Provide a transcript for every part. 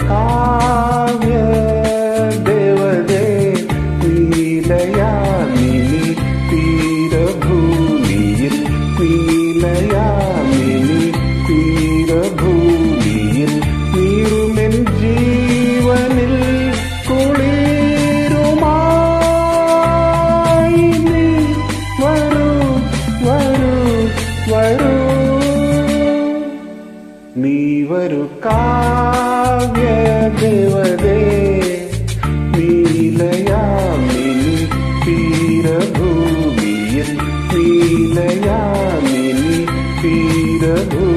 കാവ്യ ദേവതേ നീ നീറുമെൻ ജീവനിൽ കുളിരുമായി നീ കാവ്യ ദേവതേ നീലയാമിനി തീരഭൂമിയിൽ നീലയാമിനി തീരഭൂമിയിൽ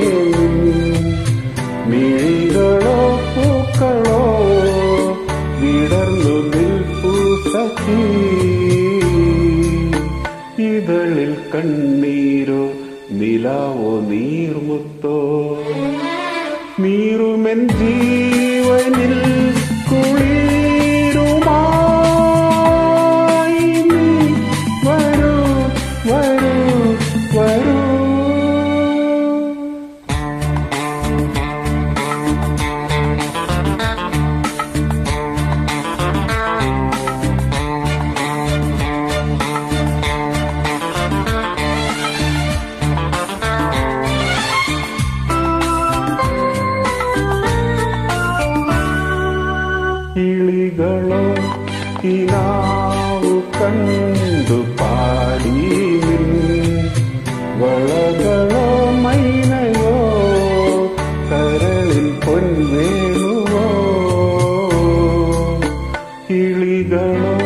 കണ്ണീരോ നിലാവോ നീർമുത്തോ? നീറുമെൻ ജീവനിൽ കിളികളോ കിനാവു കണ്ടു പാടി നിൻ വളകളോ മൈനയോ കരളിൽ പൊൻവേണുവോ കിളികളോ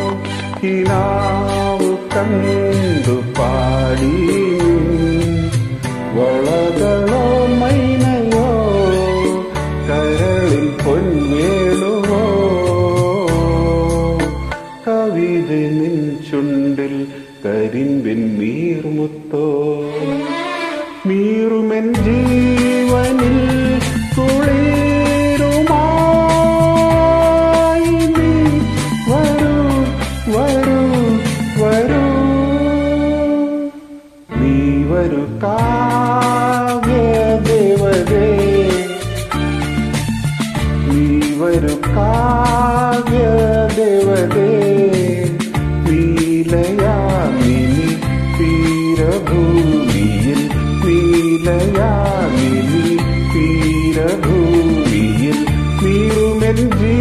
കിനാവു കണ്ടു പാടി നിൻ ചുണ്ടിൽ കരിമ്പിൻ നീർമുത്തോ? നീറുമെൻ ജീവനിൽ കുളിരുമായി നീ വരൂ നീ നീ കാവ്യ നീലയാമിനി തീരഭൂമിയിൽ നീറുമെൻ ജീ